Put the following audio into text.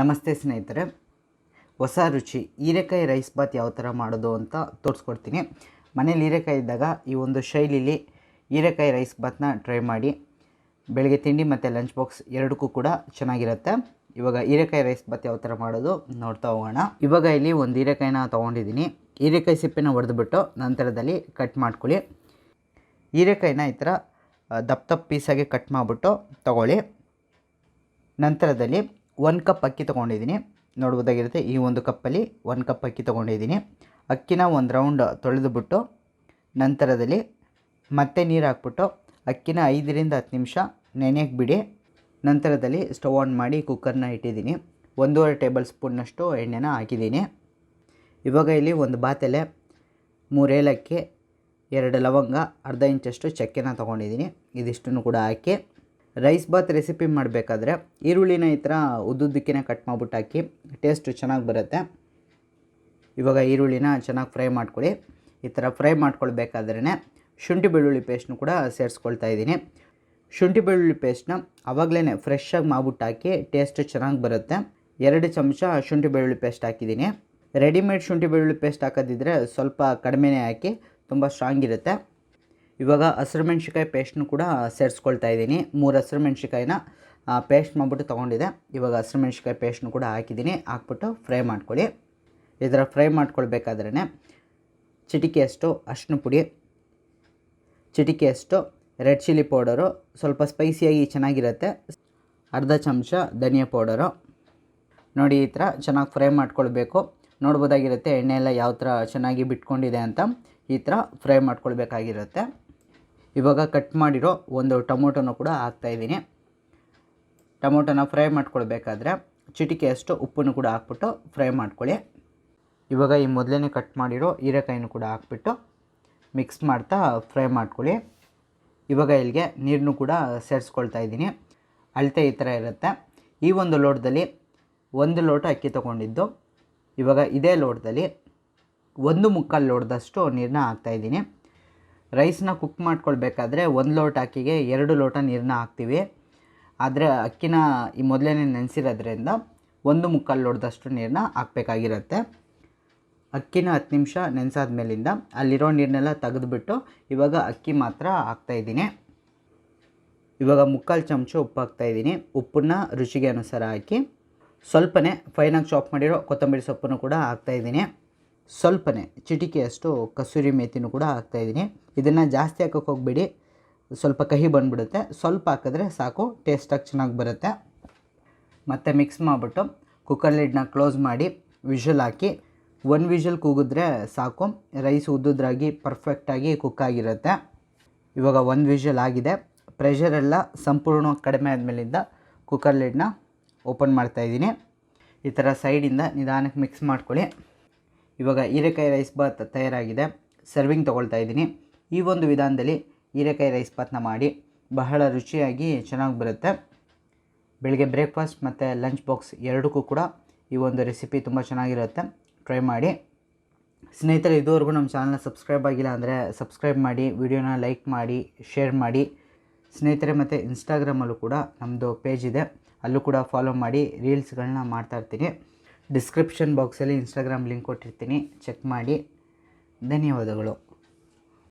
ನಮಸ್ತೆ ಸ್ನೇಹಿತರೆ. ಹೊಸ ರುಚಿ, ಹೀರೆಕಾಯಿ ರೈಸ್ ಬಾತ್ ಯಾವ ಥರ ಮಾಡೋದು ಅಂತ ತೋರಿಸ್ಕೊಡ್ತೀನಿ. ಮನೇಲಿ ಹೀರೆಕಾಯಿ ಇದ್ದಾಗ ಈ ಒಂದು ಶೈಲಿಲಿ ಹೀರೆಕಾಯಿ ರೈಸ್ ಬಾತ್ನ ಟ್ರೈ ಮಾಡಿ. ಬೆಳಗ್ಗೆ ತಿಂಡಿ ಮತ್ತು ಲಂಚ್ ಬಾಕ್ಸ್ ಎರಡಕ್ಕೂ ಕೂಡ ಚೆನ್ನಾಗಿರುತ್ತೆ. ಇವಾಗ ಹೀರೆಕಾಯಿ ರೈಸ್ ಬಾತ್ ಯಾವ ಥರ ಮಾಡೋದು ನೋಡ್ತಾ ಹೋಗೋಣ. ಇವಾಗ ಇಲ್ಲಿ ಒಂದು ಹೀರೆಕಾಯಿನ ತೊಗೊಂಡಿದ್ದೀನಿ. ಹೀರೆಕಾಯಿ ಸಿಪ್ಪೆನ ಹೊಡೆದ್ಬಿಟ್ಟು ನಂತರದಲ್ಲಿ ಕಟ್ ಮಾಡ್ಕೊಳ್ಳಿ. ಹೀರೆಕಾಯಿನ ಈ ಥರ ದಪ್ಪ ದಪ್ಪ ಪೀಸಾಗಿ ಕಟ್ ಮಾಡಿಬಿಟ್ಟು ತೊಗೊಳ್ಳಿ. ನಂತರದಲ್ಲಿ ಒಂದು ಕಪ್ ಅಕ್ಕಿ ತೊಗೊಂಡಿದ್ದೀನಿ. ನೋಡ್ಬೋದಾಗಿರುತ್ತೆ ಈ ಒಂದು ಕಪ್ಪಲ್ಲಿ ಒಂದು ಕಪ್ ಅಕ್ಕಿ ತೊಗೊಂಡಿದ್ದೀನಿ. ಅಕ್ಕಿನ ಒಂದು ರೌಂಡ್ ತೊಳೆದುಬಿಟ್ಟು ನಂತರದಲ್ಲಿ ಮತ್ತೆ ನೀರು ಹಾಕ್ಬಿಟ್ಟು ಅಕ್ಕಿನ ಐದರಿಂದ ಹತ್ತು ನಿಮಿಷ ನೆನೆಯಕ್ಕೆ ಬಿಡಿ. ನಂತರದಲ್ಲಿ ಸ್ಟವ್ ಆನ್ ಮಾಡಿ ಕುಕ್ಕರ್ನ ಇಟ್ಟಿದ್ದೀನಿ. ಒಂದೂವರೆ ಟೇಬಲ್ ಸ್ಪೂನ್ನಷ್ಟು ಎಣ್ಣೆನ ಹಾಕಿದ್ದೀನಿ. ಇವಾಗ ಇಲ್ಲಿ ಒಂದು ಬಾತೆಲೆ, ಮೂರು ಏಲಕ್ಕಿ, ಎರಡು ಲವಂಗ, ಅರ್ಧ ಇಂಚಷ್ಟು ಚಕ್ಕೆನ ತೊಗೊಂಡಿದ್ದೀನಿ. ಇದಿಷ್ಟನ್ನು ಕೂಡ ಹಾಕಿ ರೈಸ್ ಬಾತ್ ರೆಸಿಪಿ ಮಾಡಬೇಕಾದ್ರೆ ಈರುಳ್ಳಿನ ಈ ಥರ ಉದ್ದುದ್ದಕ್ಕೆ ಕಟ್ ಮಾಡಿಬಿಟ್ಟು ಹಾಕಿ, ಟೇಸ್ಟು ಚೆನ್ನಾಗಿ ಬರುತ್ತೆ. ಇವಾಗ ಈರುಳ್ಳಿನ ಚೆನ್ನಾಗಿ ಫ್ರೈ ಮಾಡ್ಕೊಳ್ಳಿ. ಈ ಥರ ಫ್ರೈ ಮಾಡ್ಕೊಳ್ಬೇಕಾದ್ರೇ ಶುಂಠಿ ಬೆಳ್ಳುಳ್ಳಿ ಪೇಸ್ಟ್ನು ಕೂಡ ಸೇರಿಸ್ಕೊಳ್ತಾ ಇದ್ದೀನಿ. ಶುಂಠಿ ಬೆಳ್ಳುಳ್ಳಿ ಪೇಸ್ಟ್ನ ಆವಾಗಲೇ ಫ್ರೆಶ್ಶಾಗಿ ಮಾಡ್ಬಿಟ್ಟು ಹಾಕಿ, ಟೇಸ್ಟ್ ಚೆನ್ನಾಗಿ ಬರುತ್ತೆ. ಎರಡು ಚಮಚ ಶುಂಠಿ ಬೆಳ್ಳುಳ್ಳಿ ಪೇಸ್ಟ್ ಹಾಕಿದ್ದೀನಿ. ರೆಡಿಮೇಡ್ ಶುಂಠಿ ಬೆಳ್ಳುಳ್ಳಿ ಪೇಸ್ಟ್ ಹಾಕೋದಿದ್ರೆ ಸ್ವಲ್ಪ ಕಡಿಮೆನೇ ಹಾಕಿ, ತುಂಬ ಸ್ಟ್ರಾಂಗ್ ಇರುತ್ತೆ. ಇವಾಗ ಹಸಿರು ಮೆಣಸಿಕಾಯಿ ಪೇಸ್ಟ್ನು ಕೂಡ ಸೇರಿಸ್ಕೊಳ್ತಾ ಇದ್ದೀನಿ. ಮೂರು ಹಸಿರು ಮೆಣಸಿಕಾಯಿನ ಪೇಸ್ಟ್ ಮಾಡಿಬಿಟ್ಟು ತೊಗೊಂಡಿದೆ. ಇವಾಗ ಹಸಿರು ಮೆಣ್ಸಿಕಾಯಿ ಪೇಸ್ಟ್ನು ಕೂಡ ಹಾಕಿದ್ದೀನಿ. ಹಾಕ್ಬಿಟ್ಟು ಫ್ರೈ ಮಾಡ್ಕೊಳ್ಳಿ. ಈ ಥರ ಫ್ರೈ ಮಾಡ್ಕೊಳ್ಬೇಕಾದ್ರೇ ಚಿಟಿಕೆಯಷ್ಟು ಅರಿಶಿನ ಪುಡಿ, ಚಿಟಿಕೆಯಷ್ಟು ರೆಡ್ ಚಿಲ್ಲಿ ಪೌಡರು ಸ್ವಲ್ಪ ಸ್ಪೈಸಿಯಾಗಿ ಚೆನ್ನಾಗಿರುತ್ತೆ. ಅರ್ಧ ಚಮಚ ಧನಿಯಾ ಪೌಡರು ನೋಡಿ, ಈ ಥರ ಚೆನ್ನಾಗಿ ಫ್ರೈ ಮಾಡ್ಕೊಳ್ಬೇಕು. ನೋಡ್ಬೋದಾಗಿರುತ್ತೆ, ಎಣ್ಣೆ ಎಲ್ಲ ಯಾವ ಥರ ಚೆನ್ನಾಗಿ ಬಿಟ್ಕೊಂಡಿದೆ ಅಂತ. ಈ ಥರ ಫ್ರೈ ಮಾಡ್ಕೊಳ್ಬೇಕಾಗಿರುತ್ತೆ. ಇವಾಗ ಕಟ್ ಮಾಡಿರೋ ಒಂದು ಟೊಮೊಟೊನ ಕೂಡ ಹಾಕ್ತಾಯಿದ್ದೀನಿ ಟೊಮೊಟೊನ ಫ್ರೈ ಮಾಡ್ಕೊಳ್ಬೇಕಾದ್ರೆ ಚಿಟಿಕೆಯಷ್ಟು ಉಪ್ಪನ್ನು ಕೂಡ ಹಾಕ್ಬಿಟ್ಟು ಫ್ರೈ ಮಾಡ್ಕೊಳ್ಳಿ. ಇವಾಗ ಈ ಮೊದಲೇ ಕಟ್ ಮಾಡಿರೋ ಹೀರೆಕಾಯಿನೂ ಕೂಡ ಹಾಕ್ಬಿಟ್ಟು ಮಿಕ್ಸ್ ಮಾಡ್ತಾ ಫ್ರೈ ಮಾಡ್ಕೊಳ್ಳಿ. ಇವಾಗ ಇಲ್ಲಿಗೆ ನೀರನ್ನು ಕೂಡ ಸೇರಿಸ್ಕೊಳ್ತಾ ಇದ್ದೀನಿ. ಅಳತೆ ಈ ಥರ ಇರುತ್ತೆ. ಈ ಒಂದು ಲೋಟದಲ್ಲಿ ಒಂದು ಲೋಟ ಅಕ್ಕಿ ತೊಗೊಂಡಿದ್ದು. ಇವಾಗ ಇದೇ ಲೋಟದಲ್ಲಿ ಒಂದು ಮುಕ್ಕಾಲು ಲೋಟದಷ್ಟು ನೀರನ್ನ ಹಾಕ್ತಾಯಿದ್ದೀನಿ ರೈಸ್ನ ಕುಕ್ ಮಾಡ್ಕೊಳ್ಬೇಕಾದ್ರೆ ಒಂದು ಲೋಟ ಅಕ್ಕಿಗೆ ಎರಡು ಲೋಟ ನೀರನ್ನ ಹಾಕ್ತೀವಿ. ಆದರೆ ಅಕ್ಕಿನ ಈ ಮೊದಲೇ ನೆನೆಸಿರೋದ್ರಿಂದ ಒಂದು ಮುಕ್ಕಾಲು ಲೋಟದಷ್ಟು ನೀರನ್ನ ಹಾಕ್ಬೇಕಾಗಿರುತ್ತೆ. ಅಕ್ಕಿನ ಹತ್ತು ನಿಮಿಷ ನೆನೆಸಾದ ಮೇಲಿಂದ ಅಲ್ಲಿರೋ ನೀರನ್ನೆಲ್ಲ ತೆಗೆದುಬಿಟ್ಟು ಇವಾಗ ಅಕ್ಕಿ ಮಾತ್ರ ಹಾಕ್ತಾಯಿದ್ದೀನಿ ಇವಾಗ ಮುಕ್ಕಾಲು ಚಮಚ ಉಪ್ಪು ಹಾಕ್ತಾಯಿದ್ದೀನಿ ಉಪ್ಪನ್ನ ರುಚಿಗೆ ಅನುಸಾರ ಹಾಕಿ ಸ್ವಲ್ಪನೇ ಫೈನಾಗಿ ಚಾಪ್ ಮಾಡಿರೋ ಕೊತ್ತಂಬರಿ ಸೊಪ್ಪನ್ನು ಕೂಡ ಹಾಕ್ತಾಯಿದ್ದೀನಿ ಸ್ವಲ್ಪನೇ ಚಿಟಿಕೆಯಷ್ಟು ಕಸೂರಿ ಮೇಥಿನೂ ಕೂಡ ಹಾಕ್ತಾಯಿದ್ದೀನಿ ಇದನ್ನು ಜಾಸ್ತಿ ಹಾಕೋಕೆ ಹೋಗಬೇಡಿ. ಸ್ವಲ್ಪ ಕಹಿ ಬಂದುಬಿಡುತ್ತೆ. ಸ್ವಲ್ಪ ಹಾಕಿದ್ರೆ ಸಾಕು ಟೇಸ್ಟಾಗಿ ಚೆನ್ನಾಗಿ ಬರುತ್ತೆ. ಮತ್ತು ಮಿಕ್ಸ್ ಮಾಡಿಬಿಟ್ಟು ಕುಕ್ಕರ್ ಲಿಡ್ನ ಕ್ಲೋಸ್ ಮಾಡಿ ವಿಷಲ್ ಹಾಕಿ. ಒಂದು ವಿಷಲ್ ಕೂಗಿದ್ರೆ ಸಾಕು. ರೈಸ್ ಉದ್ದುದ್ರಾಗಿ ಪರ್ಫೆಕ್ಟಾಗಿ ಕುಕ್ ಆಗಿರುತ್ತೆ. ಇವಾಗ ಒಂದು ವಿಷಲ್ ಆಗಿದೆ. ಪ್ರೆಷರೆಲ್ಲ ಸಂಪೂರ್ಣ ಕಡಿಮೆ ಆದಮೇಲಿಂದ ಕುಕ್ಕರ್ ಲಿಡ್ನ ಓಪನ್ ಮಾಡ್ತಾಯಿದ್ದೀನಿ ಈ ಥರ ಸೈಡಿಂದ ನಿಧಾನಕ್ಕೆ ಮಿಕ್ಸ್ ಮಾಡ್ಕೊಳ್ಳಿ. ಇವಾಗ ಹೀರೆಕಾಯಿ ರೈಸ್ ಬಾತ್ ತಯಾರಾಗಿದೆ. ಸರ್ವಿಂಗ್ ತೊಗೊಳ್ತಾ ಇದ್ದೀನಿ. ಈ ಒಂದು ವಿಧಾನದಲ್ಲಿ ಹೀರೆಕಾಯಿ ರೈಸ್ ಬಾತ್ನ ಮಾಡಿ ಬಹಳ ರುಚಿಯಾಗಿ ಚೆನ್ನಾಗಿ ಬರುತ್ತೆ. ಬೆಳಿಗ್ಗೆ ಬ್ರೇಕ್ಫಾಸ್ಟ್ ಮತ್ತು ಲಂಚ್ ಬಾಕ್ಸ್ ಎರಡಕ್ಕೂ ಕೂಡ ಈ ಒಂದು ರೆಸಿಪಿ ತುಂಬ ಚೆನ್ನಾಗಿರುತ್ತೆ. ಟ್ರೈ ಮಾಡಿ. ಸ್ನೇಹಿತರೆ, ಇದುವರೆಗೂ ನಮ್ಮ ಚಾನಲ್ನ ಸಬ್ಸ್ಕ್ರೈಬ್ ಆಗಿಲ್ಲ ಅಂದರೆ ಸಬ್ಸ್ಕ್ರೈಬ್ ಮಾಡಿ, ವಿಡಿಯೋನ ಲೈಕ್ ಮಾಡಿ ಶೇರ್ ಮಾಡಿ. ಸ್ನೇಹಿತರೆ, ಮತ್ತು ಇನ್ಸ್ಟಾಗ್ರಾಮಲ್ಲೂ ಕೂಡ ನಮ್ಮದು ಪೇಜ್ ಇದೆ. ಅಲ್ಲೂ ಕೂಡ ಫಾಲೋ ಮಾಡಿ ರೀಲ್ಸ್ಗಳನ್ನ ಮಾಡ್ತಾ ಇರ್ತೀನಿ. ಡಿಸ್ಕ್ರಿಪ್ಷನ್ ಬಾಕ್ಸಲ್ಲಿ ಇನ್ಸ್ಟಾಗ್ರಾಮ್ ಲಿಂಕ್ ಕೊಟ್ಟಿರ್ತೀನಿ. ಚೆಕ್ ಮಾಡಿ. ಧನ್ಯವಾದಗಳು.